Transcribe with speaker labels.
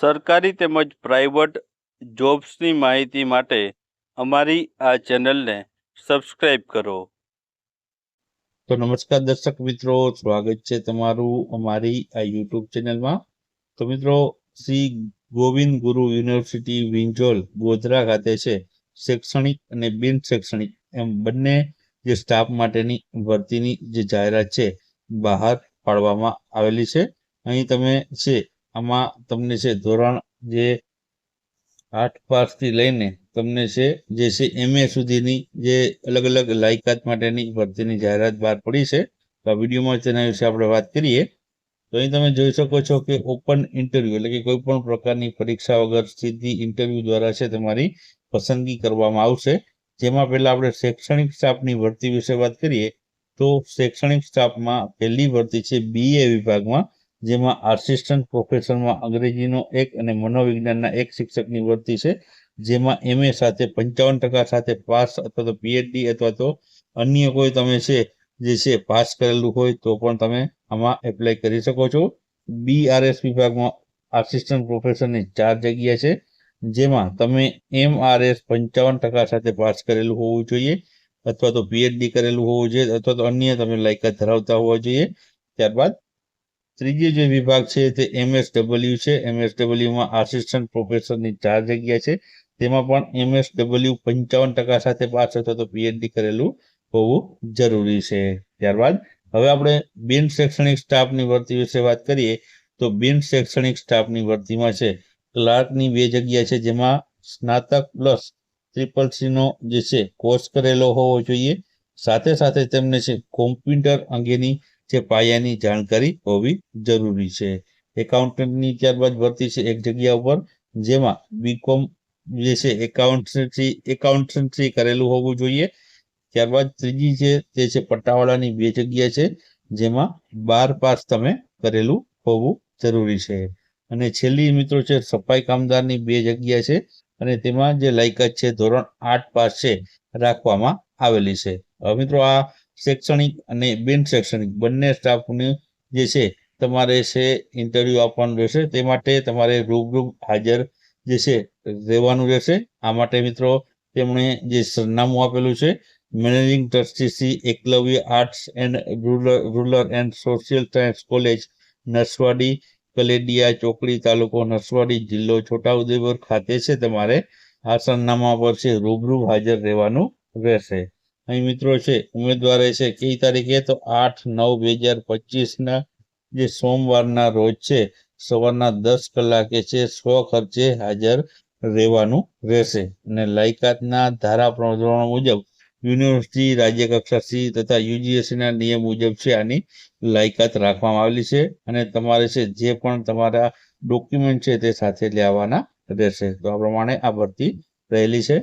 Speaker 1: સરકારી તેમજ પ્રાઇવેટ જોબ્સની માહિતી માટે અમારી આ ચેનલને સબસ્ક્રાઇબ કરો.
Speaker 2: તો નમસ્કાર દર્શક મિત્રો, સ્વાગત છે તમારું અમારી આ યુટ્યુબ ચેનલમાં. તો મિત્રો, શ્રી ગોવિંદ ગુરુ યુનિવર્સિટી વિંજોલ ગોધરા ખાતે છે શૈક્ષણિક અને બિન શૈક્ષણિક એમ બંને જે સ્ટાફ માટેની ભરતીની જે જાહેરાત છે, બહાર પાડવામાં આવેલી છે. અહીં તમે છે આમાં તમને છે ધોરણ જે આઠ પાસથી લઈને તમને છે જે છે એમએ સુધીની જે અલગ અલગ લાયકાત માટેની ભરતીની જાહેરાત બહાર પડી છે. તો આ વિડીયોમાં તેના વિશે આપણે વાત કરીએ. તો અહીં તમે જોઈ શકો છો કે ઓપન ઇન્ટરવ્યૂ એટલે કે કોઈ પણ પ્રકારની પરીક્ષા વગર સીધી ઇન્ટરવ્યૂ દ્વારા છે તમારી પસંદગી કરવામાં આવશે. જેમાં પહેલાં આપણે શૈક્ષણિક સ્ટાફની ભરતી વિશે વાત કરીએ. તો શૈક્ષણિક સ્ટાફમાં પહેલી ભરતી છે બીએ વિભાગમાં. જેમાં આસિસ્ટન્ટ પ્રોફેસરમાં અંગ્રેજીનો એક અને મનોવિજ્ઞાનના એક શિક્ષકની વૃત્તિ છે, જેમાં એમએ સાથે પંચાવન ટકા સાથે પાસ અથવા તો પીએચડી અથવા તો અન્ય કોઈ તમે છે, જે છે પાસ કરેલું હોય તો પણ તમે આમાં એપ્લાય કરી શકો છો. બીઆરએસ વિભાગમાં આસિસ્ટન્ટ પ્રોફેસરની ચાર જગ્યા છે, જેમાં તમે એમઆરએસ પંચાવન ટકા સાથે પાસ કરેલું હોવું જોઈએ અથવા તો પીએચડી કરેલું હોવું જોઈએ અથવા તો અન્ય તમે લાયકાત ધરાવતા હોવા જોઈએ. ત્યારબાદ ત્રીજો જે વિભાગ છે તે એમએસડબલ્યુ છે. એમએસડબલ્યુમાં આસિસ્ટન્ટ પ્રોફેસરની ચાર જગ્યા છે. તેમાં પણ એમએસડબલ્યુ પંચાવન ટકા સાથે પાસ અથવા તો પીએચડી કરેલું હોવું જરૂરી છે. ત્યારબાદ હવે આપણે બિન શૈક્ષણિક સ્ટાફની ભરતી વિશે વાત કરીએ તો બિન શૈક્ષણિક સ્ટાફની ભરતીમાં છે ક્લાર્કની બે જગ્યા છે જેમાં સ્નાતક પ્લસ ટ્રિપલ સીનો જે છે કોર્સ કરેલો હોવો જોઈએ. સાથે સાથે તેમને છે કોમ્પ્યુટર અંગેની જે પાયાની જાણકારી હોવી જરૂરી છે. એકાઉન્ટન્ટની ત્યારબાદ ભરતી છે એક જગ્યા ઉપર, જેમાં બીકોમ જે છે એકાઉન્ટન્સી એકાઉન્ટન્સી કરેલું હોવું જોઈએ. ત્યારબાદ ત્રીજી છે, તે છે પટ્ટાવાળાની બે જગ્યા છે, જેમાં બાર પાસ તમે કરેલું હોવું જરૂરી છે. અને છેલ્લી મિત્રો છે, સફાઈ કામદારની બે જગ્યા છે અને તેમાં જે લાયકાત છે, ધોરણ આઠ પાસ છે, રાખવામાં આવેલી છે. હવે મિત્રો, આ શૈક્ષણિક અને બિન શૈક્ષણિક બંને સ્ટાફની જે છે, તમારે છે ઇન્ટરવ્યૂ આપવાનું રહેશે. તે માટે તમારે રૂબરૂ હાજર જે છે, રહેવાનું રહેશે. આ માટે મિત્રો, તેમણે જે સરનામું આપેલું છે, managing trustee Shri Eklavya arts and rural rural and social science college Naswadi Kalediya ચોકડી તાલુકો નસવાડી જિલ્લો છોટાઉદેપુર ખાતે છે. તમારે આ સરનામા પર છે, રૂબરૂ હાજર રહેવાનું રહેશે. અહીં મિત્રો છે, ઉમેદવારે છે, કઈ તારીખે? તો આઠ નવ બે હજાર પચીસના જે સોમવારના રોજ છે, સવારના દસ કલાકે છે, સ્વ ખર્ચે હાજર રહેવાનું રહેશે. અને લાયકાતના ધારા ધોરણો મુજબ યુનિવર્સિટી રાજ્ય કક્ષા સી તથા યુજીએસસીના નિયમ મુજબ છે, આની લાયકાત રાખવામાં આવેલી છે. અને તમારે છે, જે પણ તમારા ડોક્યુમેન્ટ છે, તે સાથે લેવાના રહેશે. તો આ પ્રમાણે આ ભરતી રહેલી છે.